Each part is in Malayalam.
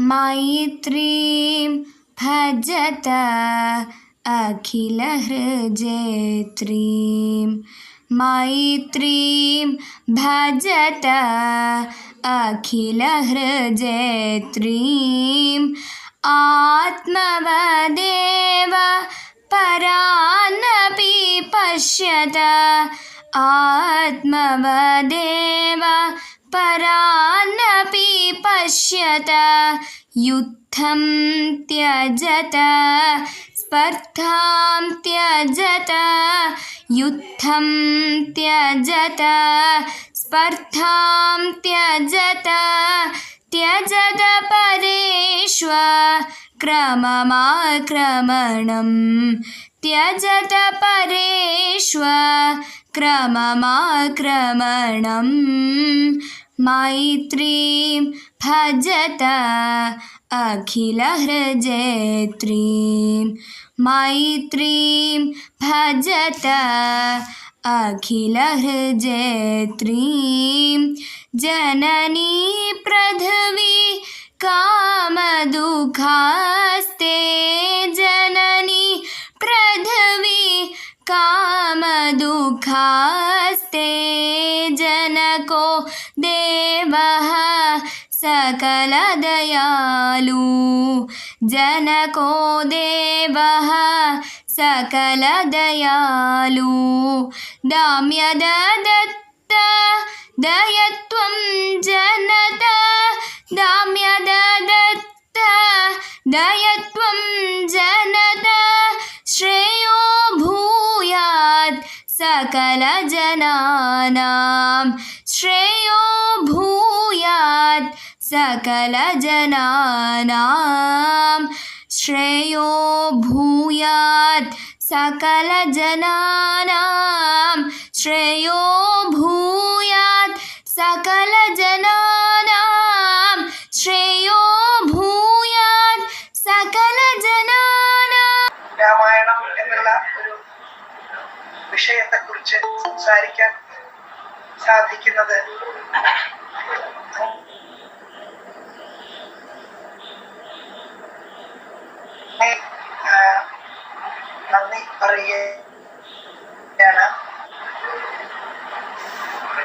मैत्रीं भजत अखिलहृजयत्रीं मैत्रीं भजत अखिलहृजयत्रीम् आत्मवदेव परान्नपि पश्यत आत्मवदेव परान्नपि पश्यत। युद्धं त्यजत स्पर्धां त्यजत। युद्धं त्यजत स्पर्धां त्यजत। त्यजत परेष्व क्रममाक्रमणं त्यजत परेष्व क्रममाक्रमणं मैत्रीं भजत अखिलहृजयत्रीं मैत्रीं भजत अखिलहृजयत्रीं जननी पृथिवी कामदुःखास्ते जननी पृथिवी कामदुःखास्ते जनको देवः सकलदयालु जनको देवः सकलदयालु दाम्यदत्त सकलजनानां श्रेयो भूयात् सकलजनानां श्रेयो भूयात् सकलजनानां ശ്രേയോ ഭൂയാത് സകല രാമായണം എന്നുള്ള ഒരു വിഷയത്തെക്കുറിച്ച് സംസാരിക്കാൻ സാധിക്കുന്നത് ആ, നന്ദി പറയുകയാണ്.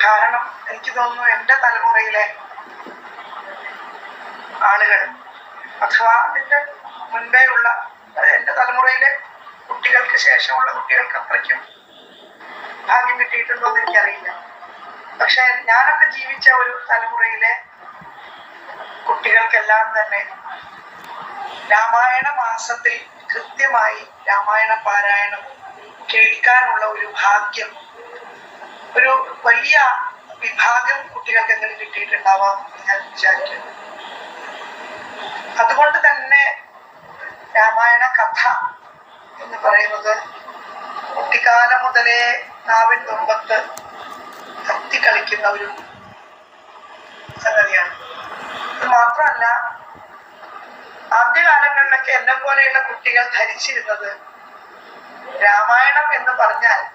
കാരണം എനിക്ക് തോന്നുന്നു എന്റെ തലമുറയിലെ ആളുകൾ അഥവാ എന്റെ മുൻപേ ഉള്ള എന്റെ തലമുറയിലെ കുട്ടികൾക്ക് ശേഷമുള്ള കുട്ടികൾക്ക് അത്രയ്ക്കും ഭാഗ്യം കിട്ടിയിട്ടുണ്ടോ എന്ന് എനിക്കറിയില്ല. പക്ഷെ ഞാനൊക്കെ ജീവിച്ച ഒരു തലമുറയിലെ കുട്ടികൾക്കെല്ലാം തന്നെ രാമായണ മാസത്തിൽ കൃത്യമായി രാമായണ പാരായണം കേൾക്കാനുള്ള ഒരു ഭാഗ്യം ഒരു വലിയ വിഭാഗം കുട്ടികൾക്ക് എങ്ങനെ കിട്ടിയിട്ടുണ്ടാവാം ഞാൻ വിചാരിക്കുന്നു. അതുകൊണ്ട് തന്നെ രാമായണ കഥ എന്ന് പറയുന്നത് കുട്ടിക്കാലം മുതലേ നാവിൻ തുമ്പത്ത് കത്തി കളിക്കുന്ന ഒരു സംഗതിയാണ്. ഇത് മാത്രമല്ല ആദ്യകാലങ്ങളിലൊക്കെ എന്നെ പോലെയുള്ള കുട്ടികൾ ധരിച്ചിരുന്നത് രാമായണം എന്ന് പറഞ്ഞാൽ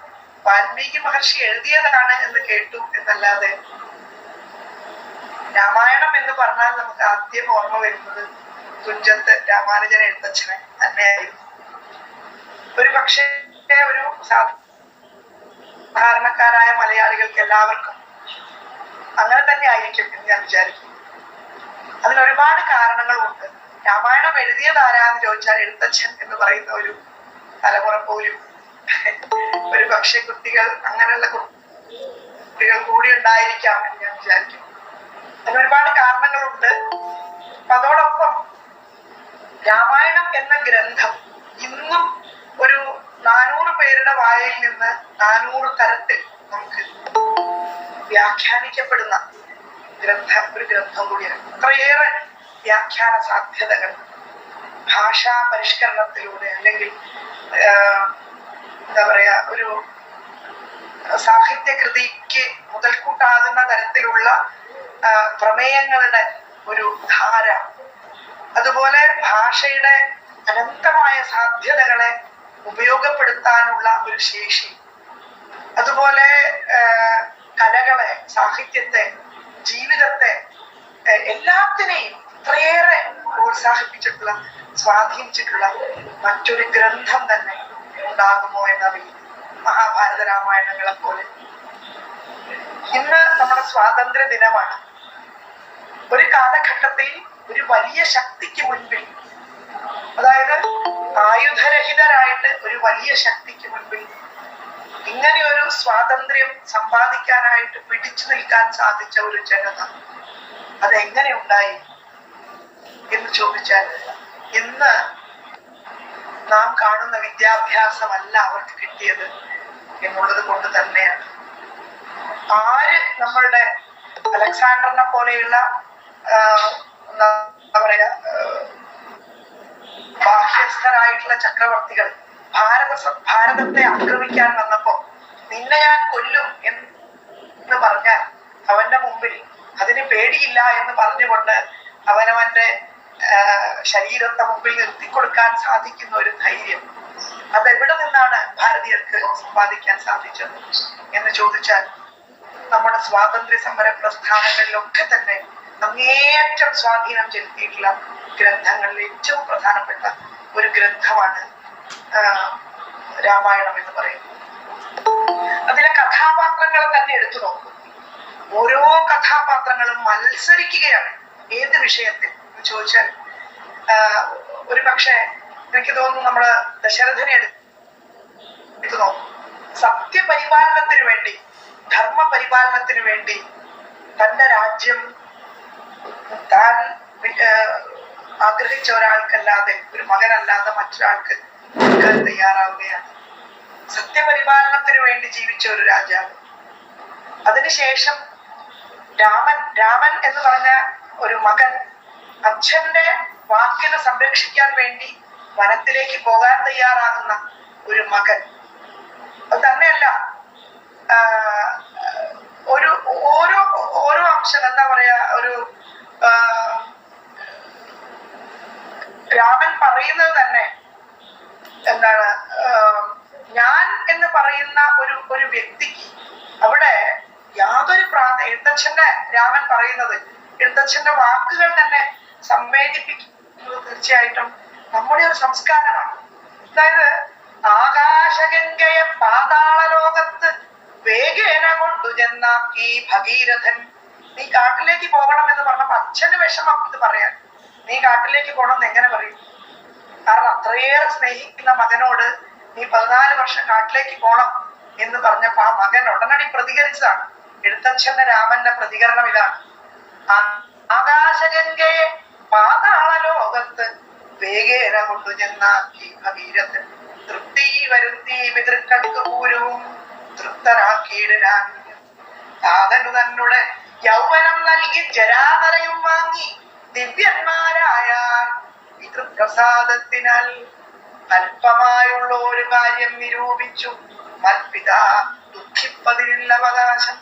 വാൽമീകി മഹർഷി എഴുതിയതാണ് എന്ന് കേട്ടു എന്നല്ലാതെ രാമായണം എന്ന് പറഞ്ഞാൽ നമുക്ക് ആദ്യം ഓർമ്മ വരുന്നത് തുഞ്ചത്ത് രാമാനുജൻ എഴുത്തച്ഛനെ തന്നെയായിരുന്നു. ഒരു പക്ഷേ ഒരു സാധാരണക്കാരായ മലയാളികൾക്ക് എല്ലാവർക്കും അങ്ങനെ തന്നെ ആയിരിക്കും എന്ന് ഞാൻ വിചാരിക്കുന്നു. അതിന് ഒരുപാട് കാരണങ്ങളുണ്ട്. രാമായണം എഴുതിയത് ആരാന്ന് ചോദിച്ചാൽ എഴുത്തച്ഛൻ എന്ന് പറയുന്ന ഒരു തലമുറ പോലും. ഒരു പക്ഷെ കുട്ടികൾ അങ്ങനെയുള്ള കുട്ടികൾ കൂടി ഉണ്ടായിരിക്കാം എന്ന് ഞാൻ വിചാരിക്കുന്നു. അതിന് ഒരുപാട് കാരണങ്ങളുണ്ട്. അപ്പൊ അതോടൊപ്പം രാമായണം എന്ന ഗ്രന്ഥം ഇന്നും ഒരു നാനൂറ് പേരുടെ വായിൽ നിന്ന് നാനൂറ് തരത്തിൽ നമുക്ക് വ്യാഖ്യാനിക്കപ്പെടുന്ന ഗ്രന്ഥ ഒരു ഗ്രന്ഥം കൂടിയാണ്. അത്രയേറെ വ്യാഖ്യാന സാധ്യതകൾ ഭാഷാ പരിഷ്കരണത്തിലൂടെ അല്ലെങ്കിൽ എന്താ പറയാ ഒരു സാഹിത്യകൃതിക്ക് മുതൽക്കൂട്ടാകുന്ന തരത്തിലുള്ള പ്രമേയങ്ങളുടെ ഒരു ധാര. അതുപോലെ ഭാഷയുടെ അനന്തമായ സാധ്യതകളെ ഉപയോഗപ്പെടുത്താനുള്ള ഒരു ശേഷി. അതുപോലെ കലകളെ സാഹിത്യത്തെ ജീവിതത്തെ എല്ലാത്തിനെയും ഇത്രയേറെ പ്രോത്സാഹിപ്പിച്ചിട്ടുള്ള സ്വാധീനിച്ചിട്ടുള്ള മറ്റൊരു ഗ്രന്ഥം തന്നെ ഉണ്ടാകുമോ എന്നറിയില്ല മഹാഭാരത രാമായണങ്ങളെ പോലെ. ഇന്ന് നമ്മുടെ സ്വാതന്ത്ര്യ ദിനമാണ്. ഒരു കാലഘട്ടത്തിൽ ഒരു വലിയ ശക്തിക്ക് മുൻപിൽ അതായത് ആയുധരഹിതരായിട്ട് ഒരു വലിയ ശക്തിക്ക് മുൻപിൽ ഇങ്ങനെ ഒരു സ്വാതന്ത്ര്യം സമ്പാദിക്കാനായിട്ട് പിടിച്ചു നിൽക്കാൻ സാധിച്ച ഒരു ജനത അതെങ്ങനെ ഉണ്ടായി? എന്ന് ചോദിച്ചാൽ ഇന്ന് നാം കാണുന്ന വിദ്യാഭ്യാസമല്ല അവർക്ക് കിട്ടിയത് എന്നുള്ളത് കൊണ്ട് തന്നെയാണ്. ആര് നമ്മളുടെ അലക്സാണ്ടറിനെ പോലെയുള്ള എന്താ പറയാ ബാഹ്യസ്ഥരായിട്ടുള്ള ചക്രവർത്തികൾ ഭാരത ഭാരതത്തെ ആക്രമിക്കാൻ വന്നപ്പോ നിന്നെ ഞാൻ കൊല്ലും എന്ന് പറഞ്ഞാൽ അവന്റെ മുമ്പിൽ അതിന് പേടിയില്ല എന്ന് പറഞ്ഞുകൊണ്ട് അവനവന്റെ ശരീരത്തെ മുമ്പിൽ നിർത്തിക്കൊടുക്കാൻ സാധിക്കുന്ന ഒരു ധൈര്യം. അതെവിടെ നിന്നാണ് ഭാരതീയർക്ക് സമ്പാദിക്കാൻ സാധിച്ചത് എന്ന് ചോദിച്ചാൽ നമ്മുടെ സ്വാതന്ത്ര്യ സമര പ്രസ്ഥാനങ്ങളിലൊക്കെ തന്നെ അങ്ങേയറ്റം സ്വാധീനം ചെലുത്തിയിട്ടുള്ള ഗ്രന്ഥങ്ങളിൽ ഏറ്റവും പ്രധാനപ്പെട്ട ഒരു ഗ്രന്ഥമാണ് രാമായണം എന്ന് പറയുന്നത്. അതിലെ കഥാപാത്രങ്ങളെ തന്നെ എടുത്തു നോക്കും. ഓരോ കഥാപാത്രങ്ങളും മത്സരിക്കുകയാണ്. ഏത് വിഷയത്തിൽ? ചോദിച്ചാൽ ഒരു പക്ഷേ എനിക്ക് തോന്നുന്നു നമ്മൾ ദശരഥനെ എടു- എടുത്തു സത്യപരിപാലനത്തിന് വേണ്ടി ധർമ്മ പരിപാലനത്തിന് വേണ്ടി തന്റെ രാജ്യം താൻ ആഗ്രഹിച്ച ഒരാൾക്കല്ലാതെ ഒരു മകനല്ലാതെ മറ്റൊരാൾക്ക് കൊടുക്കാൻ തയ്യാറാവുകയാണ്. സത്യപരിപാലനത്തിന് വേണ്ടി ജീവിച്ച ഒരു രാജാവ്. അതിനുശേഷം രാമൻ രാമൻ എന്ന് പറഞ്ഞ ഒരു മകൻ അച്ഛന്റെ വാക്കിനെ സംരക്ഷിക്കാൻ വേണ്ടി വനത്തിലേക്ക് പോകാൻ തയ്യാറാകുന്ന ഒരു മകൻ. അത് തന്നെയല്ല ഒരു ഓരോ ഓരോ അംശം എന്താ പറയാ ഒരു രാമൻ പറയുന്നത് തന്നെ എന്താണ് ഞാൻ എന്ന് പറയുന്ന ഒരു ഒരു വ്യക്തിക്ക് അവിടെ യാതൊരു പ്രാധാന്യ എഴുത്തച്ഛന്റെ രാമൻ പറയുന്നത് എഴുത്തച്ഛന്റെ വാക്കുകൾ തന്നെ സംവേദിപ്പിക്കുന്നത് തീർച്ചയായിട്ടും. നമ്മുടെ ഒരു സംസ്കാരമാണ്. അതായത് ആകാശഗംഗയെ പാതാള ലോകത്ത് വേഗേന കൊണ്ടു ചെന്നാക്കി ഭഗീരഥൻ. നീ കാട്ടിലേക്ക് പോകണം എന്ന് പറഞ്ഞപ്പോ അച്ഛന് വിഷമം ഇത് പറയാൻ. നീ കാട്ടിലേക്ക് പോകണം എന്ന് എങ്ങനെ പറയും? കാരണം അത്രയേറെ സ്നേഹിക്കുന്ന മകനോട് നീ പതിനാല് വർഷം കാട്ടിലേക്ക് പോണം എന്ന് പറഞ്ഞപ്പോ ആ മകൻ ഉടനടി പ്രതികരിച്ചതാണ്. എഴുത്തച്ഛന്റെ രാമന്റെ പ്രതികരണം ഇതാണ് ആകാശഗംഗയെ പാതാള ലോകത്ത് വേഗേന കൊണ്ടു ചെന്നാക്കി ഭഗീരഥൻ തൃപ്തി വരുത്തി പിതൃക്കൾക്ക് പൂരവും തൃപ്തരാക്കിയിടാൻ താതനു തന്നുടെ യൗവനം നൽകി ജരാതരയും വാങ്ങി ദിവ്യന്മാരായ പിതൃപ്രസാദത്തിനാൽ അല്പമായുള്ള ഒരു കാര്യം നിരൂപിച്ചു. മൽപിത ദുഃഖിപ്പതിനുള്ള അവകാശം.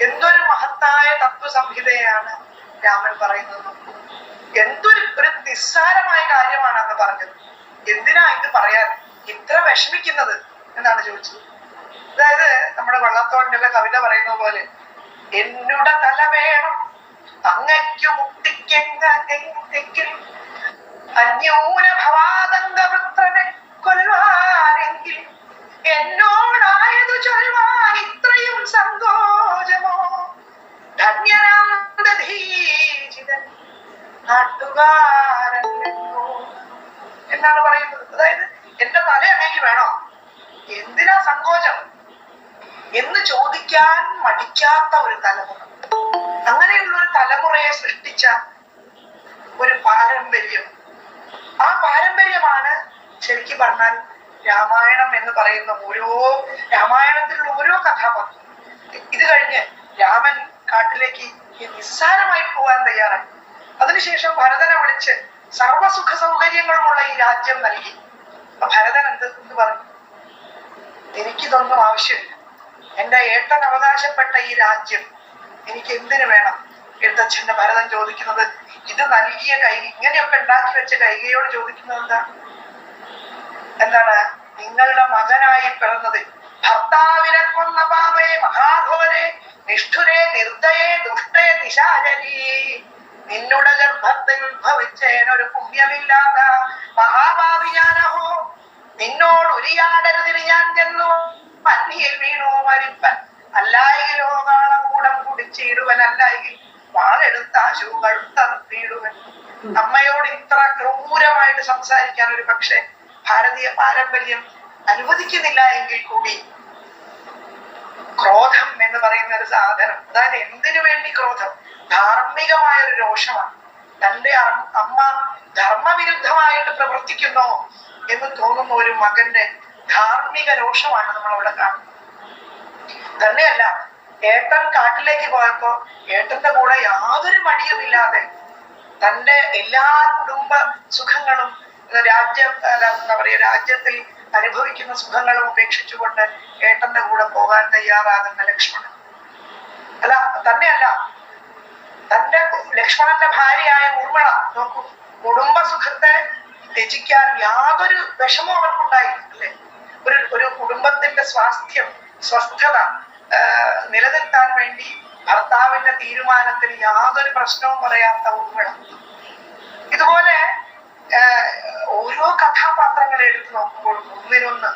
എന്തൊരു മഹത്തായ തത്വസംഹിതയാണ് രാമൻ പറയുന്നത് എന്തൊരു ഒരു നിസ്സാരമായ കാര്യമാണ് അന്ന് പറഞ്ഞത്. എന്തിനാ ഇത് പറയാൻ? ഇത്ര വിഷമിക്കുന്നത് എന്നാണ് ചോദിച്ചത്. അതായത് നമ്മുടെ വള്ളത്തോടിന്റെ കവിത പറയുന്ന പോലെ എന്നുടെ തല വേണം അങ്ങയ്ക്കു മുക്തിക്കെങ്കിൽ അന്യൂന കൊല്ലുവാനെങ്കിൽ എന്നോടായതു ചൊല്ലുവാൻ ഇത്രയും സങ്കോചമോ? എന്നാണ് പറയുന്നത്. അതായത് എന്റെ തല അങ്ങേക്ക് വേണോ? എന്തിനാ സങ്കോചം? എന്ന് ചോദിക്കാൻ മടിക്കാത്ത ഒരു തലമുറ. അങ്ങനെയുള്ള ഒരു തലമുറയെ സൃഷ്ടിച്ച ഒരു പാരമ്പര്യം. ആ പാരമ്പര്യമാണ് ശരിക്കും പറഞ്ഞാൽ രാമായണം എന്ന് പറയുന്ന ഓരോ രാമായണത്തിലുള്ള ഓരോ കഥാപാത്രം. ഇത് കഴിഞ്ഞ് രാമൻ കാട്ടിലേക്ക് നിസ്സാരമായി പോകാൻ തയ്യാറായി. അതിനുശേഷം ഭരതനെ വിളിച്ച് സർവസുഖ സൗകര്യങ്ങളുമുള്ള ഈ രാജ്യം നൽകി. ഭരതൻ എന്ത് എന്ന് പറഞ്ഞു? എനിക്കിതൊന്നും ആവശ്യമില്ല. എന്റെ ഏട്ടൻ അവകാശപ്പെട്ട ഈ രാജ്യം എനിക്ക് എന്തിനു വേണം? എഴുത്തച്ഛന്റെ ഭരതൻ ചോദിക്കുന്നത് ഇത് നൽകിയ കൈ ഇങ്ങനെയൊക്കെ ഉണ്ടാക്കി വെച്ച കൈകയോട് ചോദിക്കുന്നത് എന്താണ് എന്താണ്? നിങ്ങളുടെ മകനായി പിറന്നത് ഭർത്താവിനെ കൊന്ന പാപേ മഹാഘോരെ നിഷ്ഠുരേ നിർദ്ദയെ ദുഷ്ടേ നിശാചരി. നിന്നുടെ ഗർഭത്തിൽ ഉത്ഭവിച്ചേൻ ഒരു പുണ്യമില്ലാത്ത മഹാഭാവി ഞാനഹോ. നിന്നോട് ഉരിയാടരുതിന് ഞാൻ ചെന്നു. പന്നിയിൽ വീണു മരിപ്പൻ. അല്ലായിരോ കാളകൂടം കുടിച്ചിടുവൻ അല്ലായി വാളെടുത്താശു കഴുത്തറുത്തിയിടുവൻ അമ്മയോട് ഇത്ര ക്രൂരമായിട്ട് സംസാരിക്കാൻ ഒരു പക്ഷെ ഭാരതീയ പാരമ്പര്യം അനുവദിക്കുന്നില്ല എങ്കിൽ കൂടി ക്രോധം എന്ന് പറയുന്ന ഒരു സാധനം. അതായത് എന്തിനു വേണ്ടി ക്രോധം? ധാർമ്മികമായ ഒരു രോഷമാണ്. തന്റെ അമ്മ ധർമ്മവിരുദ്ധമായിട്ട് പ്രവർത്തിക്കുന്നോ എന്ന് തോന്നുന്ന ഒരു മകന്റെ ധാർമ്മിക രോഷമാണ് നമ്മൾ അവിടെ കാണുന്നത്. തന്നെയല്ല ഏട്ടൻ കാട്ടിലേക്ക് പോയപ്പോ ഏട്ടന്റെ കൂടെ യാതൊരു മടിയുമില്ലാതെ തന്റെ എല്ലാ കുടുംബ സുഖങ്ങളും രാജ്യ എന്താ പറയുക രാജ്യത്തിൽ അനുഭവിക്കുന്ന സുഖങ്ങളും ഉപേക്ഷിച്ചുകൊണ്ട് ഏട്ടന്റെ കൂടെ പോകാൻ തയ്യാറാകുന്ന ലക്ഷ്മണൻ. അല്ല തന്നെയല്ല. തന്റെ ലക്ഷ്മണന്റെ ഭാര്യയായ ഊർമിള നോക്കൂ കുടുംബ സുഖത്തെ ത്യജിക്കാൻ യാതൊരു വിഷമവും അവർക്കുണ്ടായി അല്ലെ ഒരു ഒരു കുടുംബത്തിന്റെ സ്വാസ്ഥ്യം സ്വസ്ഥത നിലനിർത്താൻ വേണ്ടി ഭർത്താവിന്റെ തീരുമാനത്തിൽ യാതൊരു പ്രശ്നവും പറയാത്ത ഊർമിള. ഇതുപോലെ ഓരോ കഥാപാത്രങ്ങളെ എടുത്തു നോക്കുമ്പോൾ ഒന്നിനൊന്ന്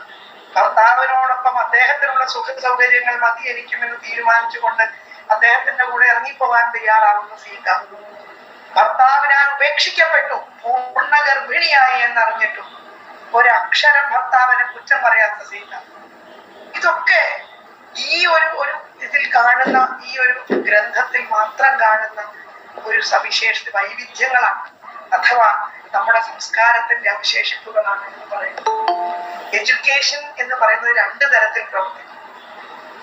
ഭർത്താവിനോടൊപ്പം അദ്ദേഹത്തിനുള്ള സുഖ സൗകര്യങ്ങൾ മതി എനിക്കുമെന്ന് തീരുമാനിച്ചുകൊണ്ട് അദ്ദേഹത്തിന്റെ കൂടെ ഇറങ്ങിപ്പോവാൻ തയ്യാറാകുന്ന സീത. ഭർത്താവിനാൽ ഉപേക്ഷിക്കപ്പെട്ടു പൂർണ ഗർഭിണിയായി എന്നറിഞ്ഞിട്ടും ഒരക്ഷരം ഭർത്താവിനെ കുറ്റം പറയാത്ത സീത. ഇതൊക്കെ ഈ ഒരു ഒരു ഇതിൽ കാണുന്ന ഈ ഒരു ഗ്രന്ഥത്തിൽ മാത്രം കാണുന്ന ഒരു സവിശേഷ വൈവിധ്യങ്ങളാണ്. അഥവാ നമ്മുടെ സംസ്കാരത്തിന്റെ അവശേഷിപ്പുകളാണ് എന്ന് പറയുന്നത്. എഡ്യൂക്കേഷൻ എന്ന് പറയുന്നത് രണ്ട് തരത്തിൽ പ്രവർത്തിക്കും.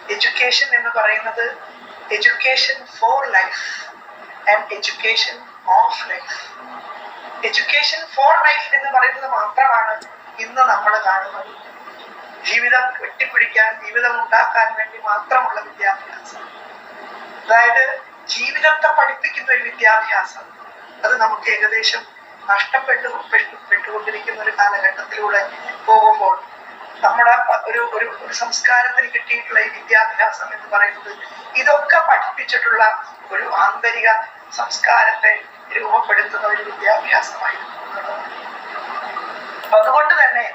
എഡ്യൂക്കേഷൻ എന്ന് പറയുന്നത് education for life and education of life education for life എന്ന് പറയുന്നത് മാത്രമാണ് ഇന്ന് നമ്മൾ കാണുന്നത്. ജീവിതം കെട്ടിപ്പിടിക്കാൻ ജീവിതം ഉണ്ടാക്കാൻ വേണ്ടി മാത്രമുള്ള വിദ്യാഭ്യാസം. അതായത് ജീവിതത്തെ പഠിപ്പിക്കുന്ന ഒരു വിദ്യാഭ്യാസം. അത് നമുക്ക് ഏകദേശം നഷ്ടപ്പെട്ടു പെട്ടു- പെട്ടുകൊണ്ടിരിക്കുന്ന ഒരു കാലഘട്ടത്തിലൂടെ പോകുമ്പോൾ നമ്മുടെ ഒരു ഒരു സംസ്കാരത്തിന് കിട്ടിയിട്ടുള്ള ഈ വിദ്യാഭ്യാസം എന്ന് പറയുന്നത് ഇതൊക്കെ പഠിപ്പിച്ചിട്ടുള്ള ഒരു ആന്തരിക സംസ്കാരത്തെ രൂപപ്പെടുത്തുന്ന ഒരു വിദ്യാഭ്യാസമായിരുന്നു. അതുകൊണ്ട് തന്നെ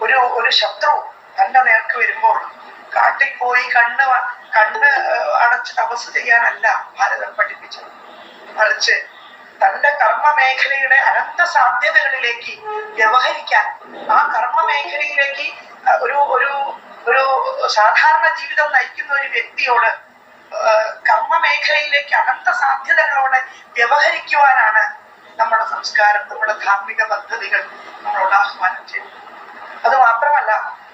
ഒരു ഒരു ശത്രു തന്റെ നേർക്ക് വരുമ്പോൾ കാട്ടിൽ പോയി കണ്ണ് കണ്ണ് അടച്ച് തപസ് ചെയ്യാനല്ല ഭാരതം പഠിപ്പിച്ചത്. മറിച്ച് തന്റെ കർമ്മ മേഖലയുടെ അനന്ത സാധ്യതകളിലേക്ക് വ്യവഹരിക്കാൻ ആ കർമ്മ മേഖലയിലേക്ക് ഒരു ഒരു ഒരു സാധാരണ ജീവിതം നയിക്കുന്ന ഒരു വ്യക്തിയോട് കർമ്മ മേഖലയിലേക്ക് അനന്ത സാധ്യതകളോടെ വ്യവഹരിക്കുവാനാണ് നമ്മുടെ സംസ്കാരം നമ്മുടെ ധാർമ്മിക പദ്ധതികൾ നമ്മളോട് ആഹ്വാനം ചെയ്യുന്നത്. അത് മാത്രമല്ല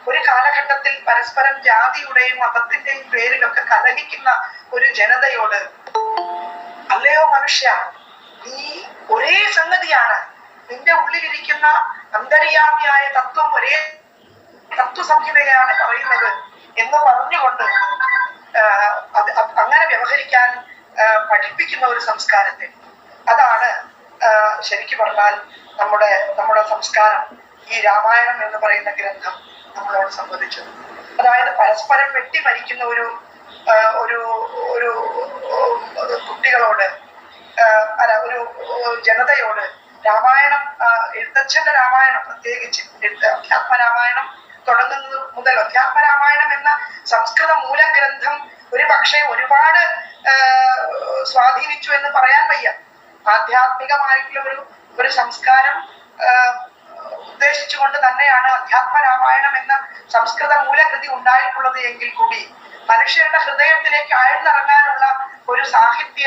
ഒരു കാലഘട്ടത്തിൽ പരസ്പരം ജാതിയുടെയും മതത്തിന്റെയും പേരിലൊക്കെ കലഹിക്കുന്ന ഒരു ജനതയോട് അല്ലയോ മനുഷ്യ നീ ഒരേ സംഗതിയാണ്. നിന്റെ ഉള്ളിലിരിക്കുന്ന അന്തര്യാമിയായ തത്വം ഒരേ തത്വസംഹിതയാണ് പറയുന്നത് എന്ന് പറഞ്ഞുകൊണ്ട് അങ്ങനെ വ്യവഹരിക്കാൻ പഠിപ്പിക്കുന്ന ഒരു സംസ്കാരത്തെ. അതാണ് ശരിക്കു പറഞ്ഞാൽ നമ്മുടെ നമ്മുടെ സംസ്കാരം ഈ രാമായണം എന്ന് പറയുന്ന ഗ്രന്ഥം നമ്മളോട് സംബന്ധിച്ചത്. അതായത് പരസ്പരം വെട്ടിമരിക്കുന്ന ഒരു ഒരു ഒരു ഉം, കുട്ടികളോട് അല്ല ഒരു ജനതയോട് രാമായണം എഴുത്തച്ഛന്റെ രാമായണം പ്രത്യേകിച്ച് അധ്യാത്മരാമായണം തുടങ്ങുന്നത് മുതൽ അധ്യാത്മരാമായണം എന്ന സംസ്കൃത മൂലഗ്രന്ഥം ഒരു പക്ഷേ ഒരുപാട് സ്വാധീനിച്ചു എന്ന് പറയാൻ വയ്യ. ആധ്യാത്മികമായിട്ടുള്ള ഒരു ഒരു സംസ്കാരം ഉദ്ദേശിച്ചുകൊണ്ട് തന്നെയാണ് അധ്യാത്മരാമായണം എന്ന സംസ്കൃത മൂലകൃതി ഉണ്ടായിട്ടുള്ളത് എങ്കിൽ കൂടി മനുഷ്യരുടെ ഹൃദയത്തിലേക്ക് ആഴ്ന്നിറങ്ങാനുള്ള ഒരു സാഹിത്യ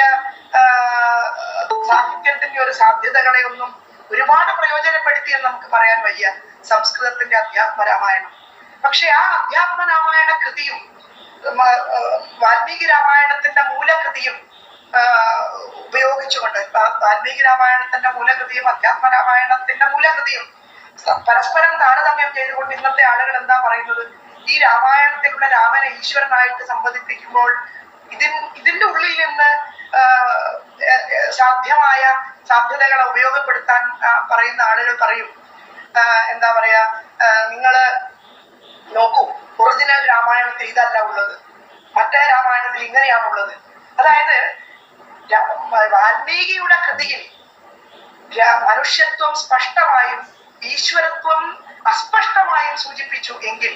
സാഹിത്യത്തിന്റെ ഒരു സാധ്യതകളെ ഒന്നും ഒരുപാട് പ്രയോജനപ്പെടുത്തിയെന്ന് നമുക്ക് പറയാൻ വയ്യ. സംസ്കൃതത്തിന്റെ അധ്യാത്മരാമായണം. പക്ഷെ ആ അധ്യാത്മരാമായണ കൃതിയും ഉം, ആഹ് വാൽമീകി രാമായണത്തിന്റെ മൂലകൃതിയും ഉപയോഗിച്ചുകൊണ്ട് വാൽമീകി രാമായണത്തിന്റെ മൂലകൃതിയും അധ്യാത്മരാമായണത്തിന്റെ മൂലകൃതിയും സ- പരസ്പരം താരതമ്യം ചെയ്തുകൊണ്ട് ഇന്നത്തെ ആളുകൾ എന്താ പറയുന്നത്? ഈ രാമായണത്തിലുള്ള രാമനെ ഈശ്വരനായിട്ട് സംവദിപ്പിക്കുമ്പോൾ ഇതിൻ ഇതിന്റെ ഉള്ളിൽ നിന്ന് സാധ്യമായ സാധ്യതകളെ ഉപയോഗപ്പെടുത്താൻ പറയുന്ന ആളുകൾ പറയും. എന്താ പറയാ നിങ്ങൾ നോക്കൂ ഒറിജിനൽ രാമായണത്തിൽ ഇതല്ല ഉള്ളത്. മറ്റേ രാമായണത്തിൽ ഇങ്ങനെയാണ് ഉള്ളത്. അതായത് വാൽമീകിയുടെ കൃതിയിൽ മനുഷ്യത്വം സ്പഷ്ടമായും ഈശ്വരത്വം അസ്പഷ്ടമായും സൂചിപ്പിച്ചു എങ്കിൽ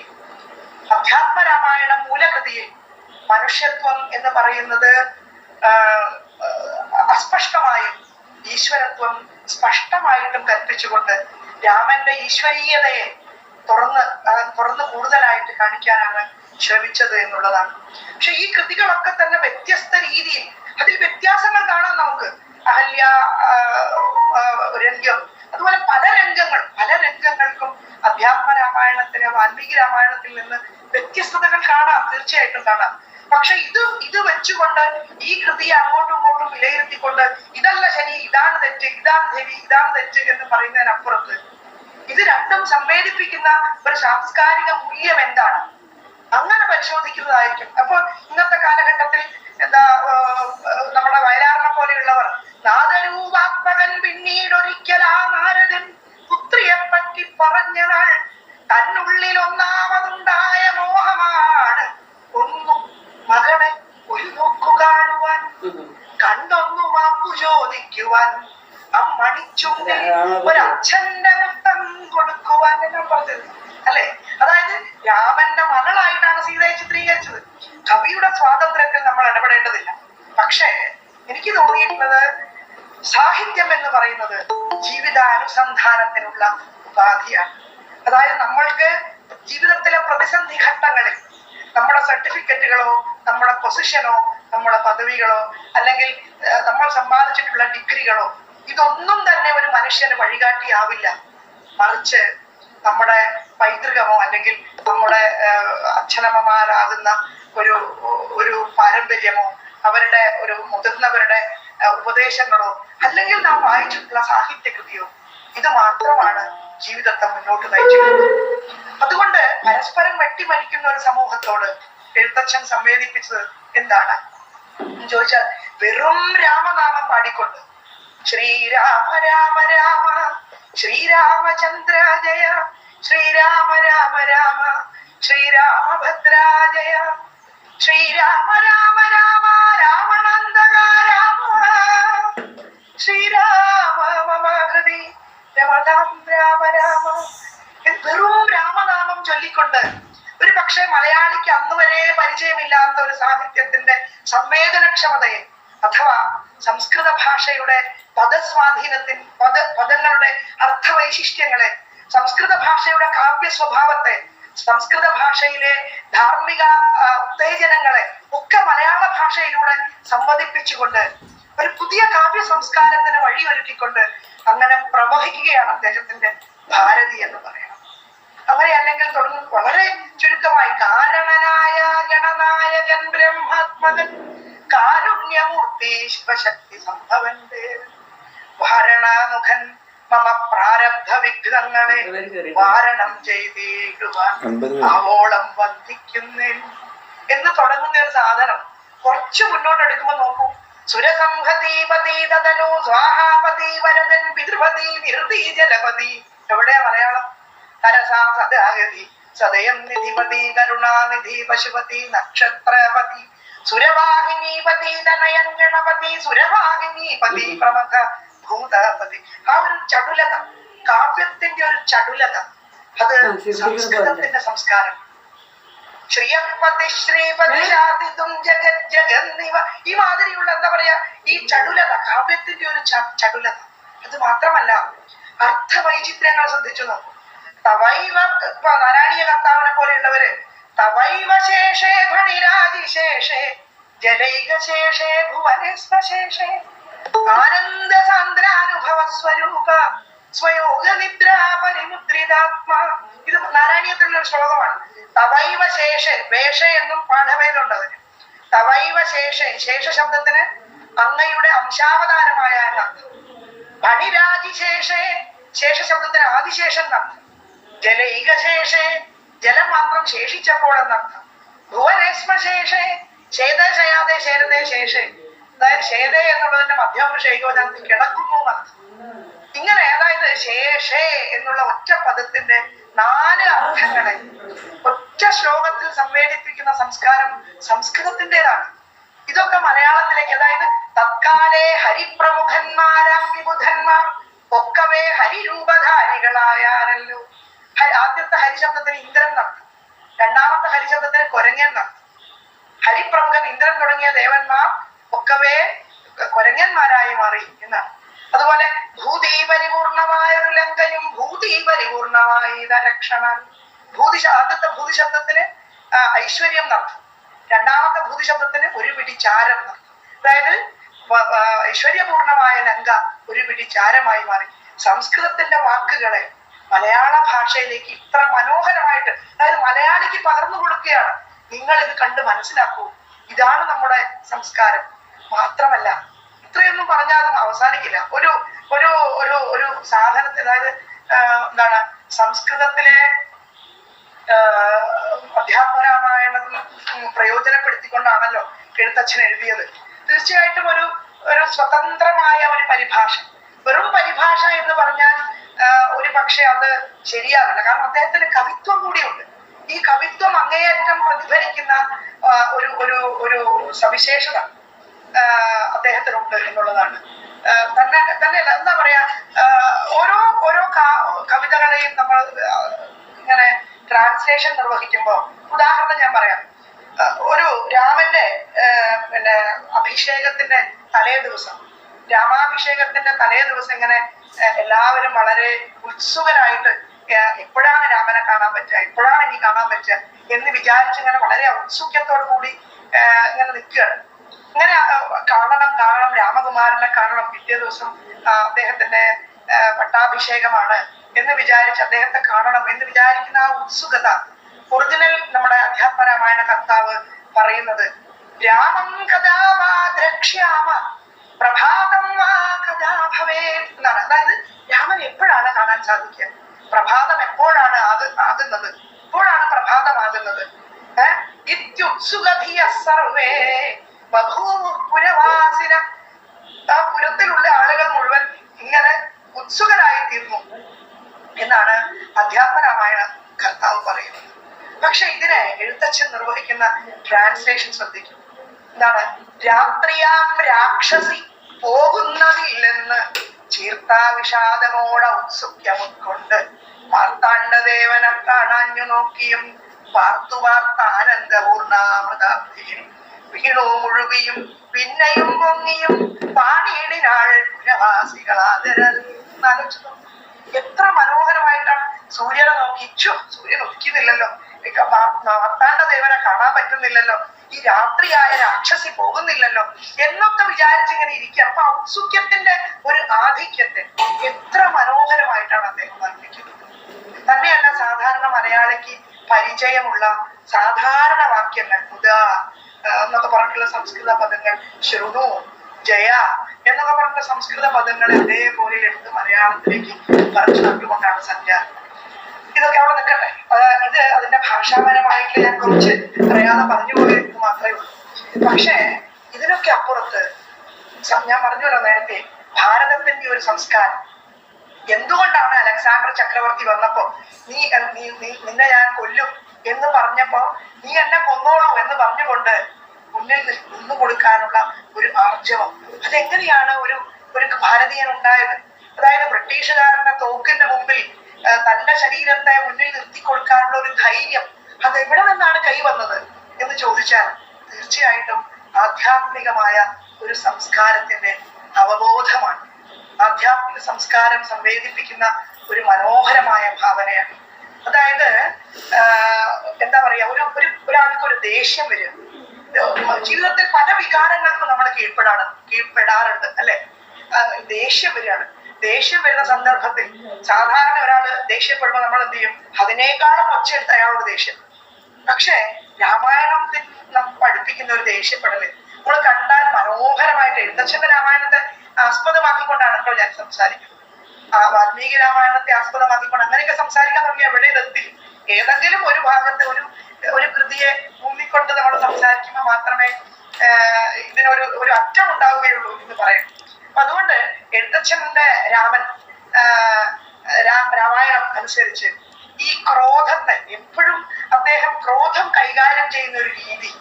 അധ്യാത്മ രാമായണം മൂലകൃതിയിൽ മനുഷ്യത്വം എന്ന് പറയുന്നത് അസ്പഷ്ടമായും ഈശ്വരത്വം സ്പഷ്ടമായിട്ടും കൽപ്പിച്ചുകൊണ്ട് രാമന്റെ ഈശ്വരീയതയെ തുറന്ന് തുറന്ന് കൂടുതലായിട്ട് കാണിക്കാനാണ് ശ്രമിച്ചത് എന്നുള്ളതാണ്. പക്ഷെ ഈ കൃതികളൊക്കെ തന്നെ വ്യത്യസ്ത രീതിയിൽ അതിൽ വ്യത്യാസങ്ങൾ കാണാം നമുക്ക്. അഹല്യ രംഗം അതുപോലെ പല രംഗങ്ങൾ പല രംഗങ്ങൾക്കും അധ്യാത്മ രാമായണത്തിന് വാൽമീകി രാമായണത്തിൽ നിന്ന് വ്യത്യസ്തതകൾ കാണാം തീർച്ചയായിട്ടും കാണാം. പക്ഷെ ഇത് ഇത് വെച്ചുകൊണ്ട് ഈ കൃതിയെ അങ്ങോട്ടും ഇങ്ങോട്ടും വിലയിരുത്തിക്കൊണ്ട് ഇതല്ല ശരി ഇതാണ് തെറ്റ് ഇതാണ് ശരി ഇതാണ് തെറ്റ് എന്ന് പറയുന്നതിനപ്പുറത്ത് ഇത് രണ്ടും സംവേദിപ്പിക്കുന്ന ഒരു സാംസ്കാരിക മൂല്യം എന്താണ്? അങ്ങനെ പരിശോധിക്കുന്നതായിരിക്കും. അപ്പൊ ഇന്നത്തെ ജീവിതാനുസന്ധാനത്തിനുള്ള ഉപാധിയാണ്. അതായത് നമ്മൾക്ക് ജീവിതത്തിലെ പ്രതിസന്ധി ഘട്ടങ്ങളിൽ നമ്മുടെ സർട്ടിഫിക്കറ്റുകളോ നമ്മുടെ പൊസിഷനോ നമ്മുടെ പദവികളോ അല്ലെങ്കിൽ നമ്മൾ സമ്പാദിച്ചിട്ടുള്ള ഡിഗ്രികളോ ഇതൊന്നും തന്നെ ഒരു മനുഷ്യന് വഴികാട്ടിയാവില്ല. മറിച്ച് നമ്മുടെ പൈതൃകമോ അല്ലെങ്കിൽ നമ്മുടെ അച്ഛനമ്മമാരാകുന്ന ഒരു ഒരു പാരമ്പര്യമോ അവരുടെ ഒരു മുതിർന്നവരുടെ ഉപദേശങ്ങളോ അല്ലെങ്കിൽ നാം വായിച്ചിട്ടുള്ള സാഹിത്യകൃതിയോ ഇത് മാത്രമാണ് ജീവിതത്തെ മുന്നോട്ട് നയിച്ചിരുന്നത് അതുകൊണ്ട് പരസ്പരം വെട്ടിമരിക്കുന്ന ഒരു സമൂഹത്തോട് എഴുത്തച്ഛൻ സംവേദിപ്പിച്ചത് എന്താണ്? ചോദിച്ചാൽ വെറും രാമനാമം പാടിക്കൊണ്ട് ശ്രീരാമ രാമ രാമ ശ്രീരാമചന്ദ്ര ജയ ശ്രീരാമ രാമ രാമ ശ്രീരാമഭദ്രാജയ ശ്രീരാമ രാമ രാമ രാവണന്തക രാമ ശ്രീരാമ മമ രമതാം രാമ രാമ വെറും രാമനാമം ചൊല്ലിക്കൊണ്ട് ഒരു പക്ഷേ മലയാളിക്ക് അന്ന് വരെ പരിചയമില്ലാത്ത ഒരു സാഹിത്യത്തിന്റെ സംവേദനക്ഷമതയെ അഥവാ സംസ്കൃത ഭാഷയുടെ പദസ്വാധീനത്തിൻ പദ പദങ്ങളുടെ അർത്ഥവൈശിഷ്ട്യങ്ങളെ സംസ്കൃത ഭാഷയുടെ കാവ്യ സ്വഭാവത്തെ സംസ്കൃത ഭാഷയിലെ ധാർമ്മിക ഉത്തേജനങ്ങളെ ഒക്കെ മലയാള ഭാഷയിലൂടെ സംവദിപ്പിച്ചുകൊണ്ട് ഒരു പുതിയ കാവ്യ സംസ്കാരത്തിന് വഴിയൊരുക്കിക്കൊണ്ട് അങ്ങനെ പ്രവഹിക്കുകയാണ് അദ്ദേഹത്തിന്റെ ഭാരതി എന്ന് പറയണം അങ്ങനെ അല്ലെങ്കിൽ തുടങ്ങും വളരെ ചുരുക്കമായി കാരണനായ ഗണനായകൻ ബ്രഹ്മാത്മകൻ കാരുണ്യമൂർത്തി ശിവശക്തി സംഭവൻ ദേവൻ വാരണാമുഖൻ മമ പ്രാരബ്ധ വിഘ്നങ്ങളെ വാരണം ചെയ്തേക്കുവാൻ. ആവോളം വന്ദിക്കുന്നേൻ. എന്ന് തുടങ്ങുന്ന ഒരു സാധനം കുറച്ച് മുന്നോട്ട് എടുക്കുമ്പോ നോക്കൂ സുരസംഹതീപതി തദനു സ്വാഹാപതി വരദൻ പിതൃപതി വിഹൃതി ജലപതി. എവിടെയാ മലയാളം? തരസാ സദാഗതി. സദയം നിധിപതി കരുണാനിധി പശുപതി നക്ഷത്രപതി. സുരവാഹിനീപതി തനയൻ ഗണപതി സുരവാഹിനീപതി പ്രമുഖ ഭൂതപതി. ആ ഒരു ചടുലത കാവ്യത്തിന്റെ ഒരു ചടുലത. അത് സംസ്കൃതത്തിന്റെ സംസ്കാരം. ശ്രീയപ്പതി ശ്രീപതി ശാസിതും ജഗത് ജഗന്നിവ. ഈ മാതിരിയുള്ള എന്താ പറയാ ഈ ചടുലത കാവ്യത്തിന്റെ ഒരു ചടുലത. അത് മാത്രമല്ല അർത്ഥവൈചിത്യങ്ങൾ ശ്രദ്ധിച്ചു തവൈവ ഇപ്പൊ നാരായണീയ കർത്താവിനെ പോലെയുള്ളവര് തവൈവ ശേഷേ ഭണിരാജിശേഷേ ജലൈക ശേഷേ ഭുവനേശ്വശേഷേ ആനന്ദ സാന്ദ്രാനുഭവ സ്വരൂപ. സ്വയോഗ നിദ്ര പരിമുദ്രിതാത്മ ഇത് നാരായണീയത്തിലുള്ള ശ്ലോകമാണ്. തവൈവ ശേഷൻ വേഷ എന്നും പാഠഭേദമുണ്ട് അതിന് തവൈവ ശേഷൻ ശേഷ ശബ്ദത്തിന് അങ്ങയുടെ അംശാവതാരമായ പണിരാജിശേഷേ ശേഷ ശബ്ദത്തിന് ആദിശേഷൻ എന്നർത്ഥം ജലൈകശേഷേ ജലം മാത്രം ശേഷിച്ചപ്പോൾ എന്നർത്ഥം ഭുവനേശ്മശേഷേ ശേതശയാതെ ശേരതേ ശേഷേ. അതായത് ശേതേ എന്നുള്ളതിന്റെ മധ്യപുരുഷ ഏകോചനത്തിൽ കിടക്കുന്നു എന്നർത്ഥം ഇങ്ങനെ അതായത് ശേഷേ എന്നുള്ള ഒറ്റ പദത്തിന്റെ നാല് അർത്ഥങ്ങളെ ഒറ്റ ശ്ലോകത്തിൽ സംവേദിപ്പിക്കുന്ന സംസ്കാരം സംസ്കൃതത്തിന്റെതാണ്. ഇതൊക്കെ മലയാളത്തിലേക്ക് അതായത് തത്കാലേ ഹരിപ്രമുഖന്മാരാം വിബുധന്മാർ ഒക്കവേ ഹരിരൂപധാരികളായാരല്ലോ ആദ്യത്തെ ഹരിശബ്ദത്തിന് ഇന്ദ്രൻ നടത്തും. രണ്ടാമത്തെ ഹരിശബ്ദത്തിന് കൊരങ്ങൻ നടത്തും. ഹരിപ്രമുഖൻ ഇന്ദ്രൻ തുടങ്ങിയ ദേവന്മാർ ഒക്കവേ കൊരങ്ങന്മാരായി മാറി എന്നാണ്. അതുപോലെ ഭൂതീപരിപൂർണമായ ഒരു ലങ്കയും ഭൂതി പരിപൂർണമായി ഭൂതിശ ഭൂതി ആദ്യത്തെ ഭൂതി ശബ്ദത്തിന് ഐശ്വര്യം നടത്തും. രണ്ടാമത്തെ ഭൂതി ശബ്ദത്തിന് ഒരു പിടി ചാരം നടത്തും. അതായത് ഐശ്വര്യപൂർണമായ ലങ്ക ഒരു പിടി ചാരമായി മാറി. സംസ്കൃതത്തിന്റെ വാക്കുകളെ മലയാള ഭാഷയിലേക്ക് ഇത്ര മനോഹരമായിട്ട് അതായത് മലയാളിക്ക് പകർന്നു കൊടുക്കുകയാണ്. നിങ്ങൾ ഇത് കണ്ട് മനസ്സിലാക്കൂ. ഇതാണ് നമ്മുടെ സംസ്കാരം. മാത്രമല്ല ഇത്രയൊന്നും പറഞ്ഞാലും അവസാനിക്കില്ല. ഒരു ഒരു ഒരു ഒരു സാധനത്തിന് അതായത് എന്താണ് സംസ്കൃതത്തിലെ അധ്യാത്മരാമായണത്തിൽ പ്രയോജനപ്പെടുത്തിക്കൊണ്ടാണല്ലോ എഴുത്തച്ഛൻ എഴുതിയത്. തീർച്ചയായിട്ടും ഒരു ഒരു സ്വതന്ത്രമായ ഒരു പരിഭാഷ. വെറും പരിഭാഷ എന്ന് പറഞ്ഞാൽ ഒരു പക്ഷെ അത് ശരിയാവില്ല. കാരണം അദ്ദേഹത്തിന് കവിത്വം കൂടിയുണ്ട്. ഈ കവിത്വം അങ്ങേയറ്റം പ്രതിഫലിക്കുന്ന ഒരു ഒരു ഒരു സവിശേഷത. അദ്ദേഹത്തിനുണ്ട് എന്നുള്ളതാണ്. തന്നെ തന്നെ എന്താ പറയാ ഓരോ ഓരോ കവിതകളെയും നമ്മൾ ഇങ്ങനെ ട്രാൻസ്ലേഷൻ നിർവഹിക്കുമ്പോൾ ഉദാഹരണം ഞാൻ പറയാം. ഒരു രാമന്റെ പിന്നെ അഭിഷേകത്തിന്റെ തലേ ദിവസം. രാമാഭിഷേകത്തിന്റെ തലേ ദിവസം ഇങ്ങനെ എല്ലാവരും വളരെ ഉത്സുകരായിട്ട് എപ്പോഴാണ് രാമനെ കാണാൻ പറ്റുക എപ്പോഴാണ് ഇനി കാണാൻ പറ്റുക എന്ന് വിചാരിച്ച് ഇങ്ങനെ വളരെ ഔത്സുക്യത്തോടു കൂടി ഇങ്ങനെ നിൽക്കുകയാണ്. ഇങ്ങനെ കാണണം കാണണം രാമകുമാരനെ കാണണം. പിറ്റേ ദിവസം അദ്ദേഹത്തിന്റെ പട്ടാഭിഷേകമാണ് എന്ന് വിചാരിച്ച് അദ്ദേഹത്തെ കാണണം എന്ന് വിചാരിക്കുന്ന ആ ഉത്സുകത ഒറിജിനൽ നമ്മുടെ അധ്യാത്മരാമായണ കർത്താവ് പറയുന്നത്. രാമം കഥാ വാ ദ്രക്ഷ്യാമ പ്രഭാതം വാ കഥാ ഭവേ എന്നാണ്. അതായത് രാമൻ എപ്പോഴാണ് കാണാൻ സാധിക്കുക? പ്രഭാതം എപ്പോഴാണ് ആകു ആകുന്നത്? എപ്പോഴാണ് പ്രഭാതമാകുന്നത്? ഏഹ് സർവേ പുരവാസിന ആ പുരത്തിലുള്ള ആളുകൾ മുഴുവൻ ഇങ്ങനെ ഉത്സുകരായി തീർന്നു എന്നാണ് അധ്യാത്മരാമായണ കർത്താവ് പറയുന്നത്. പക്ഷെ ഇതിനെ എഴുത്തച്ഛൻ നിർവഹിക്കുന്ന ട്രാൻസ്ലേഷൻ ശ്രദ്ധിക്കും. എന്താണ്? രാത്രിയാം രാക്ഷസി പോകുന്നതില്ലെന്ന് ചീർത്താ വിഷാദമോട ഉത്സുഖ്യമുക്കൊണ്ട് മാർത്താണ്ഡദേവനെ കാണാഞ്ഞു നോക്കിയും പാർത്തു പാർത്ത വീണു മുഴുകിയും പിന്നെയും പൊങ്ങിയും പാണിയിടിനാൾ പുരവാസികളാദരൽ ആദരൽ നോക്കൂ. എത്ര മനോഹരമായിട്ടാണ് സൂര്യനെ നോക്കി. സൂര്യൻ ഉദിക്കുന്നില്ലല്ലോ. മാർത്താണ്ട ദേവനെ കാണാൻ പറ്റുന്നില്ലല്ലോ. ഈ രാത്രിയായ രാക്ഷസി പോകുന്നില്ലല്ലോ. എന്നൊക്കെ വിചാരിച്ചിങ്ങനെ ഇരിക്കുക. അപ്പൊ ഔത്സുഖ്യത്തിന്റെ ഒരു ആധിക്യത്തെ എത്ര മനോഹരമായിട്ടാണ് അദ്ദേഹം വർണിക്കുന്നത്. തന്നെയല്ല സാധാരണ മലയാളിക്ക് പരിചയമുള്ള സാധാരണ വാക്യങ്ങൾ. ആ, എന്നൊക്കെ പറഞ്ഞിട്ടുള്ള സംസ്കൃത പദങ്ങൾ ശ്രുതു ജയ എന്നൊക്കെ പറഞ്ഞ സംസ്കൃത പദങ്ങളെ അതേപോലെ എടുത്ത് മലയാളത്തിലേക്ക് പറിച്ചു നട്ടുകൊണ്ടാണ് സഞ്ചാരം ഇതൊക്കെ അവിടെ നിൽക്കട്ടെ. ഇത് അതിന്റെ ഭാഷാപരമായിട്ട് ഞാൻ കുറച്ച് അറിയാതെ പറഞ്ഞു പോയത് മാത്രമേ ഉള്ളൂ. പക്ഷേ ഇതിനൊക്കെ അപ്പുറത്ത് ഞാൻ പറഞ്ഞല്ലോ നേരത്തെ ഭാരതത്തിന്റെ ഒരു സംസ്കാരം. എന്തുകൊണ്ടാണ് അലക്സാണ്ടർ ചക്രവർത്തി വന്നപ്പോ നീ നീ- നിന്നെ ഞാൻ കൊല്ലും? എന്ന് പറഞ്ഞപ്പോ നീ എന്നെ കൊന്നോളൂ എന്ന് പറഞ്ഞുകൊണ്ട് മുന്നിൽ നിന്ന് കൊടുക്കാനുള്ള ഒരു ആർജവം. അതെങ്ങനെയാണ് ഒരു ഒരു ഭാരതീയൻ ഉണ്ടായത്? അതായത് ബ്രിട്ടീഷുകാരന്റെ തോക്കിന്റെ മുമ്പിൽ തന്റെ ശരീരത്തെ മുന്നിൽ നിർത്തി കൊടുക്കാനുള്ള ഒരു ധൈര്യം അത് എവിടെ നിന്നാണ് കൈവന്നത് എന്ന് ചോദിച്ചാൽ തീർച്ചയായിട്ടും ആധ്യാത്മികമായ ഒരു സംസ്കാരത്തിന്റെ അവബോധമാണ്. ആധ്യാത്മിക സംസ്കാരം സംവേദിപ്പിക്കുന്ന ഒരു മനോഹരമായ ഭാവനയാണ് അതായത് എന്താ പറയാ ഒരു ഒരു ഒരാൾക്ക് ഒരു ദേഷ്യം വരും. ജീവിതത്തിൽ പല വികാരങ്ങൾക്കും നമ്മൾ കീഴ്പ്പെടാണ് കീഴ്പ്പെടാറുണ്ട് അല്ലെ? ദേഷ്യം വരികയാണ്. ദേഷ്യം വരുന്ന സന്ദർഭത്തിൽ സാധാരണ ഒരാൾ ദേഷ്യപ്പെടുമ്പോൾ നമ്മൾ എന്ത് ചെയ്യും? അതിനേക്കാളും ഒച്ചയെടുത്ത് അയാളോട് ദേഷ്യം. പക്ഷേ രാമായണത്തിൽ നമുക്ക് പഠിപ്പിക്കുന്ന ഒരു ദേഷ്യപ്പെടലിൽ നമ്മൾ കണ്ടാൽ മനോഹരമായിട്ട് എഴുത്തച്ഛന്റെ രാമായണത്തെ ആസ്പദമാക്കിക്കൊണ്ടാണ് ഇപ്പോൾ ഞാൻ സംസാരിക്കുന്നത്. ആ വാൽമീകി രാമായണത്തെ ആസ്പദമാക്കിക്കൊണ്ട് അങ്ങനെയൊക്കെ സംസാരിക്കാൻ തുടങ്ങി എവിടെ എത്തി ഏതെങ്കിലും ഒരു ഭാഗത്ത് ഒരു ഒരു കൃതിയെ ഊന്നിക്കൊണ്ട് നമ്മൾ സംസാരിക്കുമ്പോൾ മാത്രമേ ഇതിനൊരു ഒരു അറ്റം ഉണ്ടാവുകയുള്ളൂ എന്ന് പറയാം. അപ്പൊ അതുകൊണ്ട് എഴുത്തച്ഛന്റെ രാമൻ രാമായണം അനുസരിച്ച് ഈ ക്രോധത്തെ എപ്പോഴും അദ്ദേഹം ക്രോധം കൈകാര്യം ചെയ്യുന്ന ഒരു രീതി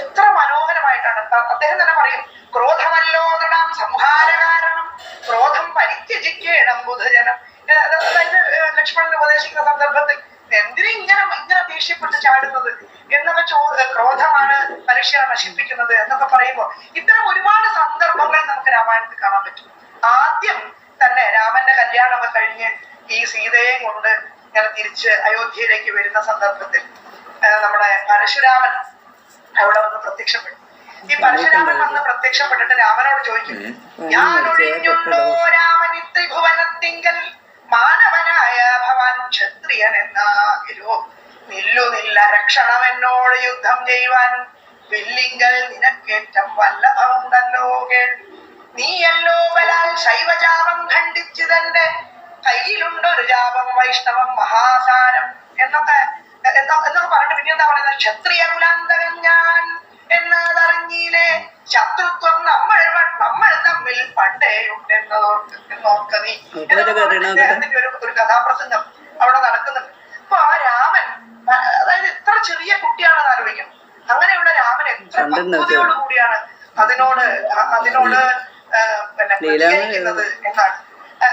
എത്ര മനോഹരമായിട്ടാണ്. അദ്ദേഹം തന്നെ പറയും ക്രോധമല്ലോ നൃണാം സംഹാരകാരണം ക്രോധം പരിത്യജിക്കേണം ബുധജനം. അതായത് ഏ, ലക്ഷ്മണനെ ഉപദേശിക്കുന്ന സന്ദർഭത്തിൽ എന്തിനും ഇങ്ങനെ ഇങ്ങനെ ദേഷ്യപ്പെട്ട് ചാടുന്നത്? എന്നൊക്കെ ചോ ക്രോധമാണ് മനുഷ്യനെ നശിപ്പിക്കുന്നത് എന്നൊക്കെ പറയുമ്പോൾ ഇത്തരം ഒരുപാട് സന്ദർഭങ്ങൾ നമുക്ക് രാമായണത്തിൽ കാണാൻ പറ്റും. ആദ്യം തന്നെ രാമന്റെ കല്യാണമൊക്കെ കഴിഞ്ഞ് ഈ സീതയെയും കൊണ്ട് ഇങ്ങനെ തിരിച്ച് അയോധ്യയിലേക്ക് വരുന്ന സന്ദർഭത്തിൽ നമ്മുടെ പരശുരാമൻ അവിടെ വന്ന് പ്രത്യക്ഷപ്പെട്ടു. ഈ പരശുരാമൻ വന്ന് പ്രത്യക്ഷപ്പെട്ടിട്ട് രാമനോട് ചോദിക്കും ഞാൻ ഒഴിഞ്ഞുണ്ടോ രാമൻ ഭുവനത്തിങ്കൽ മാനവനായ ഭവാൻ ക്ഷത്രിയൻ എന്നാകിലോ നില്ലു നില്ല രക്ഷണം എന്നോട് യുദ്ധം ചെയ്യുവാൻ വില്ലിങ്കൽ നിനക്കേറ്റം വല്ലഭമുണ്ടല്ലോ കേൾ. നീയല്ലോ ബലാൽ ശൈവജാപം ഖണ്ഡിച്ചു തന്റെ കയ്യിലുണ്ടൊരു ജാപം വൈഷ്ണവം മഹാസാരം. എന്നൊക്കെ എന്നൊക്കെ പറഞ്ഞിട്ട് പിന്നെ എന്താ പറയുന്നത്? ക്ഷത്രിയ കുലാന്തകൻ ഞാൻ എന്നതറിഞ്ഞില്ലേ? ശത്രുത്വം നമ്മൾ നമ്മൾ തമ്മിൽ പണ്ടേ ഉണ്ടെന്നോർക്ക് എന്നോർക്ക നീ. ഒരു കഥാപ്രസംഗം അവിടെ നടക്കുന്നുണ്ട്. അപ്പൊ ആ രാമൻ അതായത് ഇത്ര ചെറിയ കുട്ടിയാണെന്ന് ആലോചിക്കണം. അങ്ങനെയുള്ള രാമൻ എത്ര പക്വതയോട് കൂടിയാണ് അതിനോട് അതിനോട് പിന്നെ പ്രതികരിക്കുന്നത് എന്നാണ്.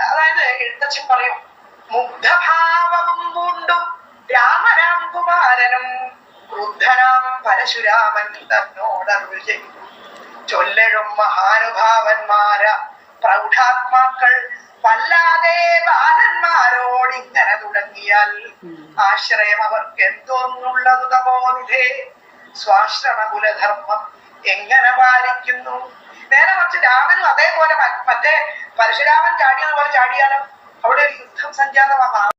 അതായത് എഴുത്തച്ഛൻ പറയും മുഗ്ധഭാവം പൂണ്ടു രാമനാം കുമാരനും ക്രുദ്ധനാം പരശുരാമൻ തന്നോടരുൾ ചെയ്തു. ചൊല്ലഴും മഹാനുഭാവന്മാര പ്രൗഢാത്മാക്കൾ വല്ലാതെ ബാലന്മാരോട് ഇങ്ങനെ തുടങ്ങിയാൽ ആശ്രയം അവർക്ക് എന്തോന്നുള്ളത് തപോനിധേ? സ്വാശ്രമ കുലധർമ്മം എങ്ങനെ പാലിക്കുന്നു? നേരെ കുറച്ച് രാമനും അതേപോലെ മറ്റേ പരശുരാമൻ ചാടിയതുപോലെ ചാടിയാലും അവിടെ ഒരു യുദ്ധം സംജാതമാകാം